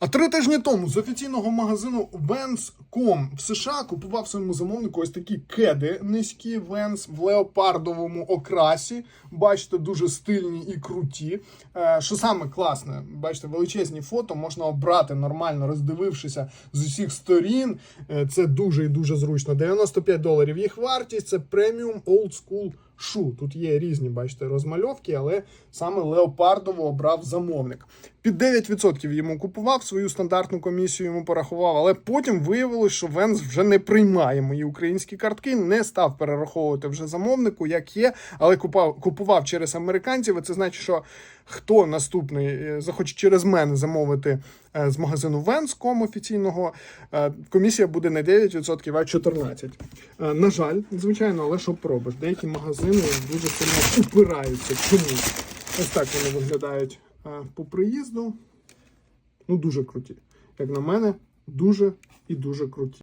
А три тижні тому з офіційного магазину Vans.com в США купував своєму замовнику ось такі кеди низькі Vans в леопардовому окрасі. Бачите, дуже стильні і круті. Е, що саме класне, бачите, величезні фото можна обрати нормально, роздивившися з усіх сторін. Е, це дуже і дуже зручно. 95 доларів їх вартість. Це преміум old school шу. Тут є різні, бачите, розмальовки, але саме леопардово обрав замовник. Під 9% йому купував, свою стандартну комісію йому порахував, але потім виявилось, що Венс вже не приймає мої українські картки, не став перераховувати вже замовнику, як є, але купав, купував через американців. І це значить, що хто наступний е, захоче через мене замовити е, з магазину Vens.com офіційного, е, комісія буде не 9%, а 14%. Е, На жаль, звичайно, але що пробиш? Деякі магазини дуже сильно упираються чомусь. Ось так вони виглядають е, по приїзду. Ну, дуже круті. Як на мене, дуже і дуже круті.